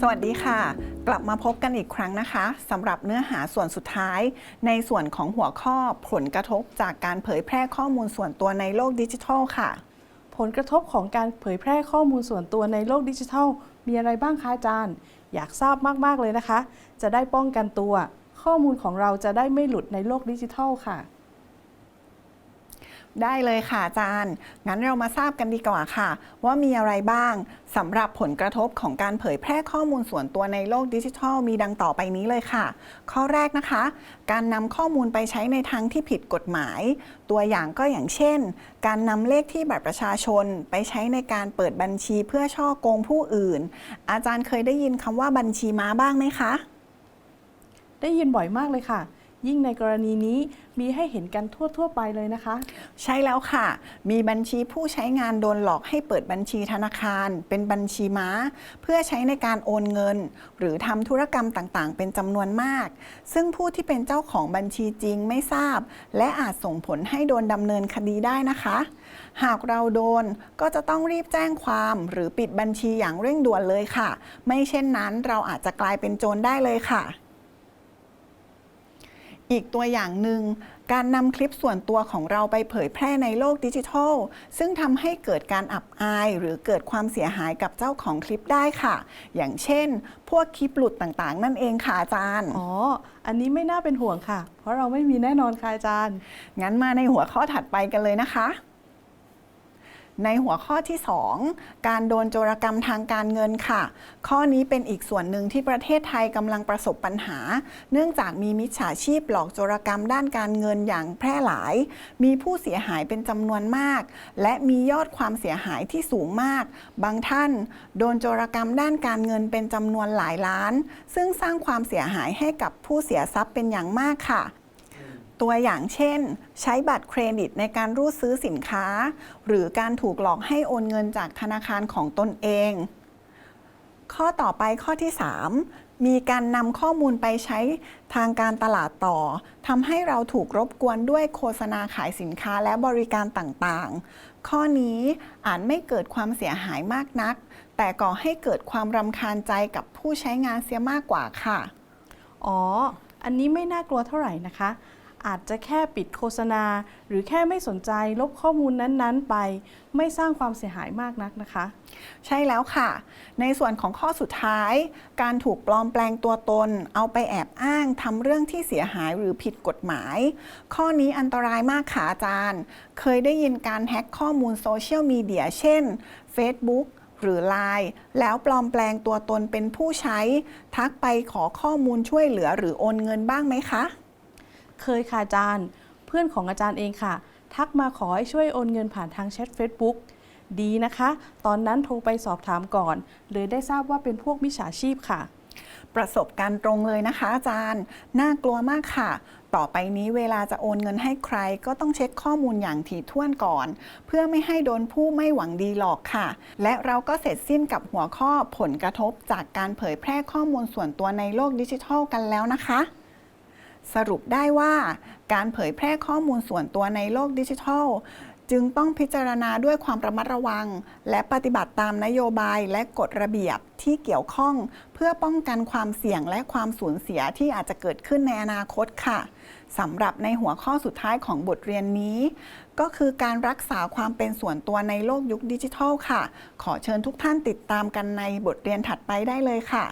สวัสดีค่ะ กลับมาพบกันอีกครั้งนะคะสำหรับเนื้อหาส่วนสุดท้าย ในส่วนของหัวข้อผลกระทบจากการเผยแพร่ข้อมูลส่วนตัวในโลกดิจิทัลค่ะ ผลกระทบของการเผยแพร่ข้อมูลส่วนตัวในโลกดิจิทัล มีอะไรบ้างคะอาจารย์ อยากทราบมาก ๆ เลยนะคะ จะได้ป้องกันตัว ข้อมูลของเราจะได้ไม่หลุดในโลกดิจิทัลค่ะ ได้เลยค่ะอาจารย์ งั้นเรามาทราบกันดีกว่าค่ะ ว่ามีอะไรบ้างสำหรับผลกระทบของการเผยแพร่ข้อมูลส่วนตัวในโลกดิจิทัลมีดังต่อไปนี้เลยค่ะ ข้อแรกนะคะ การนำข้อมูลไปใช้ในทางที่ผิดกฎหมาย ตัวอย่างก็อย่างเช่น การนำเลขที่บัตรประชาชน ไปใช้ในการเปิดบัญชีเพื่อช่อโกงผู้อื่น อาจารย์เคยได้ยินคำว่าบัญชีม้าบ้างไหมคะ ได้ยินบ่อยมากเลยค่ะ ยิ่งในกรณีนี้มีให้เห็นกันทั่ว ๆ ไปเลยนะคะ ใช่แล้วค่ะ มีบัญชีผู้ใช้งานโดนหลอกให้เปิดบัญชีธนาคาร เป็นบัญชีม้า เพื่อใช้ในการโอนเงิน หรือทำธุรกรรมต่างๆ เป็นจำนวนมาก ซึ่งผู้ที่เป็นเจ้าของบัญชีจริงไม่ทราบ และอาจส่งผลให้โดนดำเนินคดีได้นะคะ หากเราโดนก็จะต้องรีบแจ้งความหรือปิดบัญชีอย่างเร่งด่วนเลยค่ะ ไม่เช่นนั้นเราอาจจะกลายเป็นโจรได้เลยค่ะ อีกตัวอย่างหนึ่งการนำคลิปส่วนตัวของเราไปเผยแพร่ในโลกดิจิทัล ซึ่งทำให้เกิดการอับอาย หรือเกิดความเสียหายกับเจ้าของคลิปได้ค่ะ อย่างเช่น พวกคลิปหลุดต่างๆ นั่นเองค่ะอาจารย์ อ๋อ อันนี้ไม่น่าเป็นห่วงค่ะ เพราะเราไม่มีแน่นอนค่ะอาจารย์ งั้นมาในหัวข้อถัดไปกันเลยนะคะ ในหัวข้อที่ 2 การโดนโจรกรรมทางการเงินค่ะ ข้อนี้เป็นอีกส่วนหนึ่งที่ประเทศไทยกำลังประสบปัญหา เนื่องจากมีมิจฉาชีพหลอกโจรกรรมด้านการเงินอย่างแพร่หลาย มีผู้เสียหายเป็นจำนวนมาก และมียอดความเสียหายที่สูงมาก บางท่าน โดนโจรกรรมด้านการเงินเป็นจำนวนหลายล้าน ซึ่งสร้างความเสียหายให้กับผู้เสียทรัพย์เป็นอย่างมากค่ะ ตัวอย่างเช่น ใช้บัตรเครดิตในการรูดซื้อสินค้า หรือการถูกหลอกให้โอนเงินจากธนาคารของตนเอง ข้อต่อไปข้อที่ 3 มีการนำข้อมูลไปใช้ทางการตลาดต่อทำให้เราถูกรบกวนด้วยโฆษณาขายสินค้าและบริการต่างๆ ข้อนี้อาจไม่เกิดความเสียหายมากนัก แต่ก่อให้เกิดความรำคาญใจกับผู้ใช้งานเสียมากกว่าค่ะ อ๋อ อันนี้ไม่น่ากลัวเท่าไหร่นะคะ อาจจะแค่ปิดโฆษณา หรือแค่ไม่สนใจลบข้อมูลนั้นๆ ไป ไม่สร้างความเสียหายมากนักนะคะ ใช่แล้วค่ะ ในส่วนของข้อสุดท้าย การถูกปลอมแปลงตัวตน เอาไปแอบอ้างทำเรื่องที่เสียหายหรือผิดกฎหมาย ข้อนี้อันตรายมากค่ะอาจารย์ เคยได้ยินการแฮ็กข้อมูลโซเชียลมีเดียเช่น Facebook หรือ Line แล้วปลอมแปลงตัวตนเป็นผู้ใช้ ทักไปขอข้อมูลช่วยเหลือหรือโอนเงินบ้างไหมคะ เคยค่ะอาจารย์ เพื่อนของอาจารย์เองค่ะ ทักมาขอให้ช่วยโอนเงินผ่านทางแชท Facebook ดีนะคะ ตอนนั้นโทรไปสอบถามก่อนเลยได้ทราบว่าเป็นพวกมิจฉาชีพค่ะ ประสบการณ์ตรงเลยนะคะ อาจารย์ น่ากลัวมากค่ะ ต่อไปนี้เวลาจะโอนเงินให้ใครก็ต้องเช็คข้อมูลอย่างถี่ถ้วนก่อน เพื่อไม่ให้โดนผู้ไม่หวังดีหลอกค่ะ และเราก็เสร็จสิ้นกับหัวข้อผลกระทบจากการเผยแพร่ข้อมูลส่วนตัวในโลกดิจิทัลกันแล้วนะคะ สรุปได้ว่าการเผยแพร่ข้อมูลส่วนตัวในโลกดิจิทัล จึงต้องพิจารณาด้วยความระมัดระวัง และปฏิบัติตามนโยบายและกฎระเบียบที่เกี่ยวข้อง เพื่อป้องกันความเสี่ยงและความสูญเสียที่อาจจะเกิดขึ้นในอนาคตค่ะสำหรับในหัวข้อสุดท้ายของบทเรียนนี้ ก็คือการรักษาความเป็นส่วนตัวในโลกยุคดิจิทัลค่ะ ขอเชิญทุกท่านติดตามกันในบทเรียนถัดไปได้เลยค่ะ